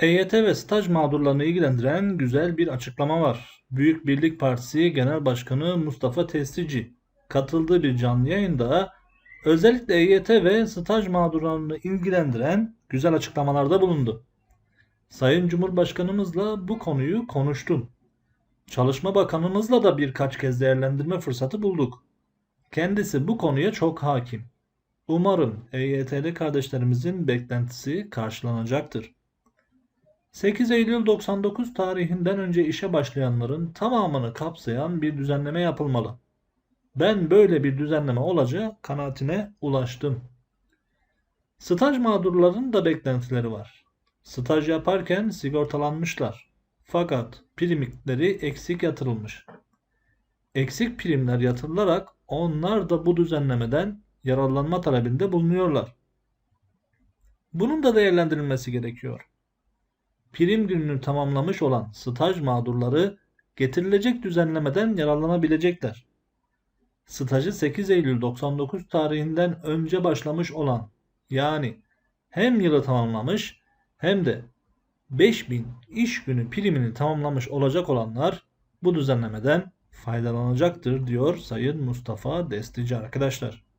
EYT ve staj mağdurlarını ilgilendiren güzel bir açıklama var. Büyük Birlik Partisi Genel Başkanı Mustafa Testici katıldığı bir canlı yayında özellikle EYT ve staj mağdurlarını ilgilendiren güzel açıklamalarda bulundu. Sayın Cumhurbaşkanımızla bu konuyu konuştum. Çalışma Bakanımızla da birkaç kez değerlendirme fırsatı bulduk. Kendisi bu konuya çok hakim. Umarım EYT'li kardeşlerimizin beklentisi karşılanacaktır. 8 Eylül 99 tarihinden önce işe başlayanların tamamını kapsayan bir düzenleme yapılmalı. Ben böyle bir düzenleme olacağı kanaatine ulaştım. Staj mağdurlarının da beklentileri var. Staj yaparken sigortalanmışlar. Fakat primikleri eksik yatırılmış. Eksik primler yatırılarak onlar da bu düzenlemeden yararlanma talebinde bulunuyorlar. Bunun da değerlendirilmesi gerekiyor. Prim gününü tamamlamış olan staj mağdurları getirilecek düzenlemeden yararlanabilecekler. Stajı 8 Eylül 99 tarihinden önce başlamış olan yani hem yılı tamamlamış hem de 5000 iş günü primini tamamlamış olacak olanlar bu düzenlemeden faydalanacaktır diyor Sayın Mustafa Destici arkadaşlar.